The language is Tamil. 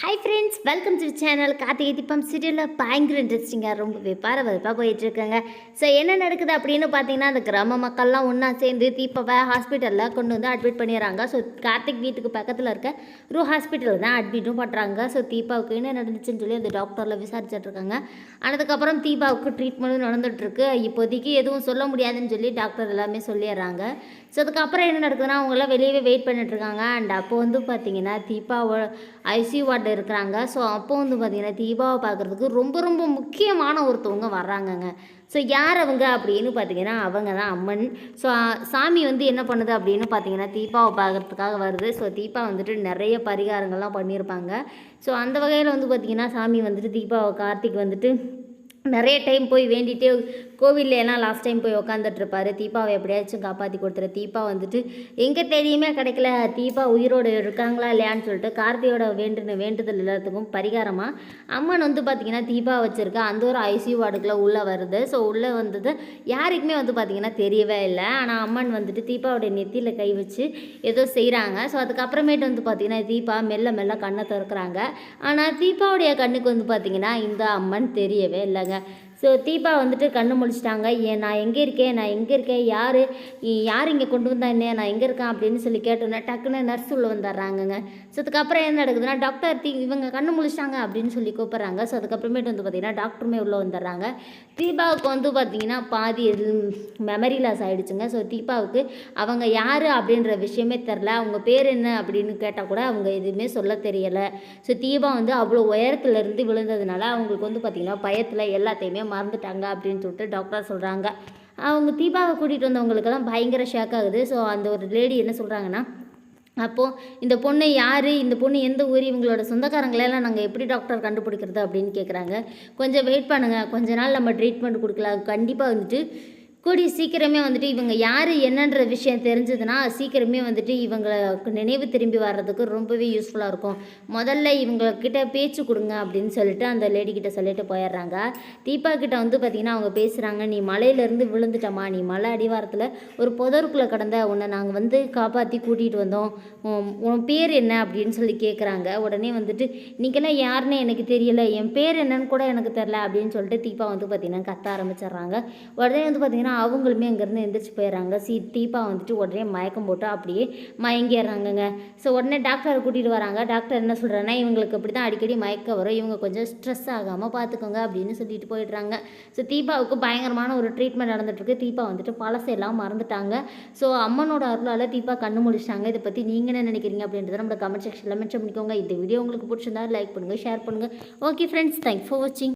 Hi friends welcome to channel Karthigai Deepam சீரியலில் பயங்கர இன்ட்ரெஸ்டிங்காக ரொம்பவே பரபரப்பாக போயிட்டுருக்கேங்க. ஸோ என்ன நடக்குது அப்படின்னு பார்த்தீங்கன்னா அந்த கிராம மக்கள்லாம் ஒன்றா சேர்ந்து தீபாவை ஹாஸ்பிட்டலில் கொண்டு வந்து அட்மிட் பண்ணிடுறாங்க. ஸோ கார்த்திக் வீட்டுக்கு பக்கத்தில் இருக்க ரூ ஹாஸ்பிட்டலில் தான் அட்மிட்டும் பண்ணுறாங்க ஸோ தீபாவுக்கு என்ன நடந்துச்சுன்னு சொல்லி அந்த டாக்டரில் விசாரிச்சிட்ருக்காங்க. ஆனதுக்கப்புறம் தீபாவுக்கு ட்ரீட்மெண்ட்டும் நடந்துகிட்ருக்கு இப்போதைக்கு எதுவும் சொல்ல முடியாதுன்னு சொல்லி டாக்டர் எல்லாமே சொல்லிடுறாங்க. ஸோ அதுக்கப்புறம் என்ன நடக்குதுன்னா அவங்களாம் வெளியவே வெயிட் பண்ணிட்டுருக்காங்க. அண்ட் அப்போ வந்து பார்த்தீங்கன்னா தீபாவோட ஐசியூ வார்டில் இருக்கிறாங்க ஸோ அப்போ வந்து பார்த்திங்கன்னா தீபாவை பார்க்குறதுக்கு ரொம்ப ரொம்ப முக்கியமான ஒருத்தவங்க வர்றாங்கங்க. ஸோ யார் அவங்க அப்படின்னு பார்த்தீங்கன்னா அவங்க தான் அம்மன். ஸோ சாமி வந்து என்ன பண்ணுது அப்படின்னு பார்த்தீங்கன்னா தீபாவை பார்க்குறதுக்காக வருது. ஸோ தீபா வந்துட்டு நிறைய பரிகாரங்கள்லாம் பண்ணியிருப்பாங்க ஸோ அந்த வகையில் வந்து பார்த்திங்கன்னா சாமி வந்துட்டு தீபாவை கார்த்திக் வந்துட்டு நிறைய டைம் போய் வேண்டிகிட்டே கோவில்லாம் லாஸ்ட் டைம் போய் உக்காந்துட்டுருப்பாரு தீபாவை எப்படியாச்சும் காப்பாற்றி கொடுத்துரு. தீபா வந்துட்டு எங்கே தெரியுமே கிடைக்கல. தீபா உயிரோடு இருக்காங்களா இல்லையான்னு சொல்லிட்டு கார்த்தியோட வேண்டுன வேண்டுதல் எல்லாத்துக்கும் பரிகாரமாக அம்மன் வந்து பார்த்திங்கன்னா தீபா வச்சுருக்கா அந்த ஒரு ஐசியூ வார்டுக்குள்ளே உள்ளே வருது. ஸோ உள்ளே வந்தது யாருக்குமே வந்து பார்த்திங்கன்னா தெரியவே இல்லை. ஆனால் அம்மன் வந்துட்டு தீபாவோடைய நெத்தியில் கை வச்சு ஏதோ செய்கிறாங்க ஸோ அதுக்கப்புறமேட்டு வந்து பார்த்திங்கன்னா தீபா மெல்ல மெல்ல கண்ணை திறக்கிறாங்க. ஆனால் தீபாவுடைய கண்ணுக்கு வந்து பார்த்திங்கன்னா இந்த அம்மன் தெரியவே இல்லைங்க. ஸோ தீபா வந்துட்டு கண்ணு முழிச்சிட்டாங்க. ஏன் நான் எங்கே இருக்கேன்? நான் எங்கே இருக்கேன்? யார்? யார் இங்கே கொண்டு வந்தா என்ன? நான் எங்கே இருக்கேன்? அப்படின்னு சொல்லி கேட்டோன்னே டக்குன்னு நர்ஸ் உள்ளே வந்துடுறாங்கங்க. ஸோ அதுக்கப்புறம் என்ன நடக்குதுன்னா டாக்டர் தீ இவங்க கண்ணு முழிச்சிட்டாங்க அப்படின்னு சொல்லி கூப்பிட்றாங்க. ஸோ அதுக்கப்புறமேட்டு வந்து பார்த்திங்கன்னா டாக்டருமே உள்ளே வந்துடுறாங்க. தீபாவுக்கு வந்து பார்த்திங்கன்னா பாதி மெமரி லாஸ் ஆகிடுச்சுங்க ஸோ தீபாவுக்கு அவங்க யார் அப்படின்ற விஷயமே தெரில. அவங்க பேர் என்ன அப்படின்னு கேட்டால் கூட அவங்க எதுவுமே சொல்ல தெரியலை. ஸோ தீபா வந்து அவ்வளோ உயரத்துலேருந்து விழுந்ததுனால அவங்களுக்கு வந்து பார்த்திங்கன்னா பயத்தில் எல்லாத்தையுமே மறந்துட்டாங்க அப்படின்னு சொல்லிட்டு டாக்டர் சொல்கிறாங்க அவங்க தீபாவை கூட்டிகிட்டு வந்தவங்களுக்கெல்லாம் பயங்கர ஷாக் ஆகுது. ஸோ அந்த ஒரு லேடி என்ன சொல்கிறாங்கன்னா அப்போது இந்த பொண்ணு யார்? இந்த பொண்ணு எந்த ஊர்? இவங்களோட சொந்தக்காரங்களெல்லாம் நாங்கள் எப்படி டாக்டர் கண்டுபிடிக்கிறது அப்படின்னு கேட்குறாங்க கொஞ்சம் வெயிட் பண்ணுங்கள் கொஞ்ச நாள் நம்ம ட்ரீட்மெண்ட் கொடுக்கலாம். கண்டிப்பாக வந்துட்டு கூடி சீக்கிரமே வந்துட்டு இவங்க யார் என்னன்ற விஷயம் தெரிஞ்சதுன்னா சீக்கிரமே வந்துட்டு இவங்களுக்கு நினைவு திரும்பி வர்றதுக்கு ரொம்பவே யூஸ்ஃபுல்லாக இருக்கும். முதல்ல இவங்கக்கிட்ட பேச்சு கொடுங்க அப்படின்னு சொல்லிட்டு அந்த லேடி கிட்ட சொல்லிட்டு போயிடுறாங்க. தீபா கிட்ட வந்து பார்த்திங்கன்னா அவங்க பேசுகிறாங்க நீ மலையிலேருந்து விழுந்துட்டம்மா. நீ மலை அடிவாரத்தில் ஒரு புதருக்குள்ளே கடந்த உன்னை நாங்கள் வந்து காப்பாற்றி கூட்டிகிட்டு வந்தோம். உன் பேர் என்ன? அப்படின்னு சொல்லி கேட்குறாங்க உடனே வந்துட்டு இன்றைக்கெல்லாம் யாருன்னு எனக்கு தெரியல. என் பேர் என்னன்னு கூட எனக்கு தெரில அப்படின்னு சொல்லிட்டு தீபா வந்து பார்த்திங்கன்னா கத்த ஆரம்பிச்சிடுறாங்க. உடனே வந்து பார்த்திங்கன்னா அவங்களுமே அங்கேருந்து எந்திரிச்சு போயிடுறாங்க. சி தீபா வந்துட்டு உடனே மயக்கம் போட்டு அப்படியே மயங்கிடுறாங்கங்க. ஸோ உடனே டாக்டரை கூட்டிகிட்டு வராங்க. டாக்டர் என்ன சொல்கிறாங்கன்னா இவங்களுக்கு அப்படி தான் அடிக்கடி மயக்கம் வரும். இவங்க கொஞ்சம் ஸ்ட்ரெஸ் ஆகாமல் பார்த்துக்கோங்க அப்படின்னு சொல்லிட்டு போயிடுறாங்க. ஸோ தீபாவுக்கு பயங்கரமான ஒரு ட்ரீட்மெண்ட் நடந்துட்டுருக்கு. தீபா வந்துட்டு பழசையெல்லாம் மறந்துட்டாங்க. ஸோ அம்மனோட அருளால் தீபா கண்ணு முடிச்சிட்டாங்க இதை பற்றி நீங்கள் என்ன நினைக்கிறீங்க அப்படின்றத நம்ம கமெண்ட் செக்ஷனில் மென்ஷன் பண்ணிக்கோங்க. இந்த வீடியோ உங்களுக்கு பிடிச்சிருந்தா லைக் பண்ணுங்கள் ஷேர் பண்ணுங்கள் ஓகே ஃப்ரெண்ட்ஸ் தேங்க்ஸ் ஃபார் வாட்சிங்